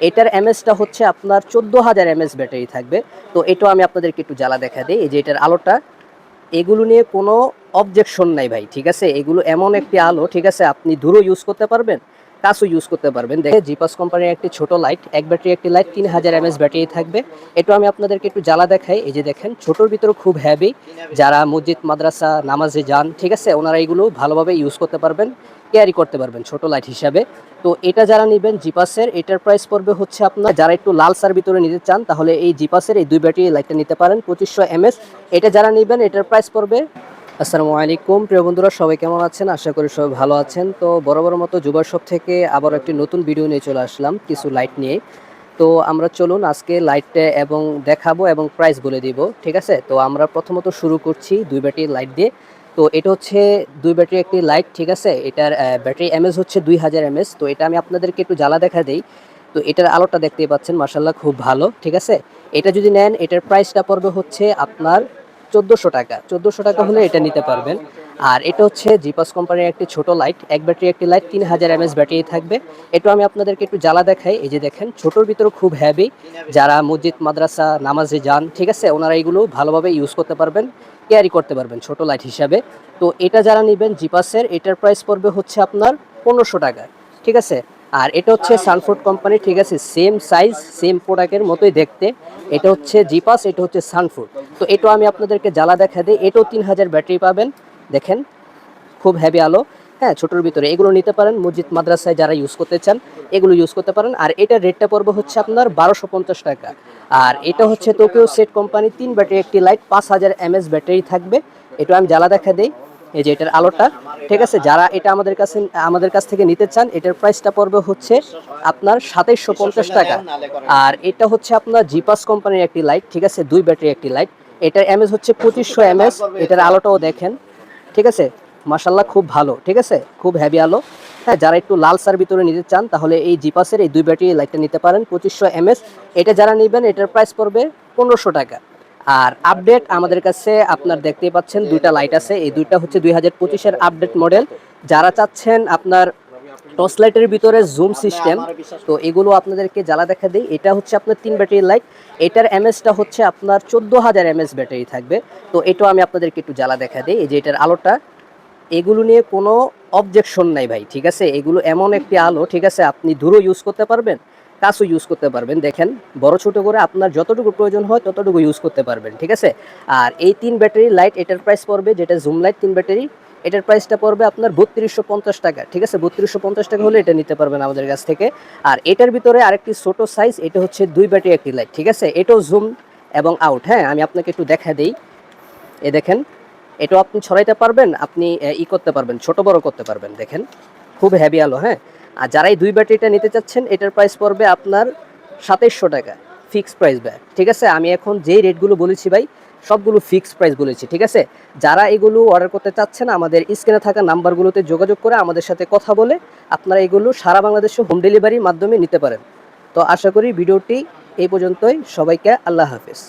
এটার এমএসটা হচ্ছে আপনার চোদ্দ হাজার এমএস ব্যাটারি থাকবে। তো এটাও আমি আপনাদেরকে একটু জ্বালা দেখা দিই, এই যে এটার আলোটা, এগুলো নিয়ে কোনো অবজেকশন নাই ভাই, ঠিক আছে? এগুলো এমন একটি আলো, ঠিক আছে? আপনি দূরও ইউজ করতে পারবেন কাছেও ইউজ করতে পারবেন। দেখে জিপাস কোম্পানির একটি ছোট লাইট এক ব্যাটারি একটি লাইট তিন হাজার এমএস ব্যাটারি থাকবে। এটা আমি আপনাদেরকে একটু জ্বালা দেখাই। এই যে দেখেন, ছোটোর ভিতরে খুব হ্যাভি যারা মসজিদ, মাদ্রাসা, নামাজে যান, ঠিক আছে, ওনারা এগুলো ভালোভাবে ইউজ করতে পারবেন ক্যারি করতে পারবেন ছোট লাইট হিসাবে। তো এটা যারা নেবেন জিপাসের এটার প্রাইস পড়বে হচ্ছে আপনার, যারা একটু লাল সার ভিতরে নিতে চান, তাহলে এই জিপাসের এই দুই ব্যাটারি লাইটটা নিতে পারেন, পঁচিশশো এমএস এটা যারা নেবেন, এটার প্রাইস পড়বে আসসালামু আলাইকুম। প্রিয় বন্ধুরা, সবাই কেমন আছেন? আশা করি সবাই ভালো আছেন। তো বড় বড় মতো যুবার শপ থেকে আবার একটি নতুন ভিডিও নিয়ে চলে আসলাম কিছু লাইট নিয়ে। তো আমরা চলুন আজকে লাইটটা এবং দেখাবো এবং প্রাইস বলে দিব, ঠিক আছে? তো আমরা প্রথমত শুরু করছি দুই ব্যাটারি লাইট দিয়ে। তো এটা হচ্ছে দুই ব্যাটারি একটি লাইট ঠিক আছে? এটার ব্যাটারি এমএস হচ্ছে দুই হাজার এমএস তো এটা আমি আপনাদেরকে একটু জ্বালা দেখা দিই। তো এটার আলোটা দেখতেই পাচ্ছেন মার্শাল্লাহ খুব ভালো, ঠিক আছে? এটা যদি নেন, এটার প্রাইসটা পড়বে হচ্ছে আপনার চোদ্দোশো টাকা। চোদ্দোশো টাকা হলে এটা নিতে পারবেন। আর এটা হচ্ছে জিপাস কোম্পানির একটি ছোট লাইট এক ব্যাটারি একটি লাইট তিন হাজার এমএস ব্যাটারি থাকবে। এটা আমি আপনাদেরকে একটু জ্বালা দেখাই। এই যে দেখেন, ছোটোর ভিতরে খুব হ্যাভি যারা মসজিদ, মাদ্রাসা, নামাজে যান, ঠিক আছে, ওনারা এগুলো ভালোভাবে ইউজ করতে পারবেন ক্যারি করতে পারবেন ছোট লাইট হিসাবে। তো এটা যারা নেবেন জিপাসের এটার প্রাইস পড়বে হচ্ছে আপনার পনেরোশো টাকা। ঠিক আছে? আর এটা হচ্ছে সানফুড কোম্পানি ঠিক আছে সেম সাইজ সেম প্রোডাক্টের মতোই দেখতে। এটা হচ্ছে জিপাস এটা হচ্ছে সানফুড তো এটাও আমি আপনাদেরকে জ্বালা দেখা দিই। এটাও তিন হাজার ব্যাটারি পাবেন। দেখেন, খুব হেভি আলো। হ্যাঁ ছোটোর ভিতরে। এগুলো নিতে পারেন মসজিদ, মাদ্রাসায় যারা ইউজ করতে চান, এগুলো ইউজ করতে পারেন। আর এটার রেটটা পড়বে হচ্ছে আপনার বারোশো পঞ্চাশ টাকা। আর এটা হচ্ছে টোকিও সেট কোম্পানি তিন ব্যাটারি, একটি লাইট পাঁচ হাজার এমএস ব্যাটারি থাকবে। এটা আমি জ্বালা দেখা দিই। এই যে এটার আলোটা, ঠিক আছে? যারা এটা আমাদের কাছে, আমাদের কাছ থেকে নিতে চান, এটার প্রাইসটা পড়বে হচ্ছে আপনার সাতাইশশো পঞ্চাশ টাকা। আর এটা হচ্ছে আপনার জিপাস কোম্পানির একটি লাইট ঠিক আছে? দুই ব্যাটারি একটি লাইট এটার এমএস হচ্ছে পঁচিশশো এমএস এটার আলোটাও দেখেন, ঠিক আছে? মাসাল্লাহ খুব ভালো, ঠিক আছে? খুব হেভি আলো। হ্যাঁ যারা একটু লাল সার ভিতরে নিতে চান, তাহলে এই জিপাসের এই দুই ব্যাটারি লাইটটা নিতে পারেন, পঁচিশশো এমএস এটা যারা নেবেন, এটার প্রাইস পড়বে পনেরোশো টাকা। আর আপডেট আমাদের কাছে আপনার দেখতেই পাচ্ছেন, দুইটা লাইট আছে। এই দুইটা হচ্ছে দুই হাজার পঁচিশের আপডেট মডেল যারা চাচ্ছেন আপনার টর্চ লাইটের ভিতরে জুম সিস্টেম তো এগুলো আপনাদেরকে জ্বালা দেখা দিই। এটা হচ্ছে আপনার তিন ব্যাটারি লাইট এটার এমএসটা হচ্ছে আপনার চোদ্দ হাজার এমএস ব্যাটারি থাকবে। তো এটাও আমি আপনাদেরকে একটু জ্বালা দেখা দিই। এই যে এটার আলোটা, এগুলো নিয়ে কোনো অবজেকশন নাই ভাই, ঠিক আছে? এগুলো এমন একটি আলো, ঠিক আছে? আপনি দূরও ইউজ করতে পারবেন। কাছেও ইউজ করতে পারবেন। দেখেন, বড় ছোট করে আপনার যতটুকু প্রয়োজন হয় ততটুকু ইউজ করতে পারবেন, ঠিক আছে? আর এই তিন ব্যাটারি লাইট এটার প্রাইস পড়বে, যেটা জুম লাইট তিন ব্যাটারি, এটার প্রাইসটা পড়বে আপনার বত্রিশশো পঞ্চাশ টাকা, ঠিক আছে? বত্রিশশো পঞ্চাশ টাকা হলে এটা নিতে পারবেন আমাদের কাছ থেকে। আর এটার ভিতরে আরেকটি ছোট সাইজ এটা হচ্ছে দুই ব্যাটারি একটি লাইট ঠিক আছে? এটাও জুম এবং আউট হ্যাঁ? আমি আপনাকে একটু দেখা দিই। এ দেখেন, এটাও আপনি ছড়াইতে পারবেন, আপনি ই করতে পারবেন, ছোট বড় করতে পারবেন, দেখেন? খুব হ্যাভি আলো হ্যাঁ? আর যারা এই দুই ব্যাটারিটা নিতে চাচ্ছেন, এটার প্রাইস পড়বে আপনার সাতাইশশো টাকা ফিক্স প্রাইস ব্যাগ, ঠিক আছে? আমি এখন যেই রেটগুলো বলেছি ভাই, সবগুলো ফিক্স প্রাইস বলেছি, ঠিক আছে? যারা এগুলো অর্ডার করতে চাচ্ছেন, আমাদের স্ক্রিনে থাকা নাম্বারগুলোতে যোগাযোগ করে আমাদের সাথে কথা বলে আপনারা এগুলো সারা বাংলাদেশে হোম ডেলিভারির মাধ্যমে নিতে পারেন। তো আশা করি ভিডিওটি এই পর্যন্তই, সবাইকে আল্লাহ হাফেজ।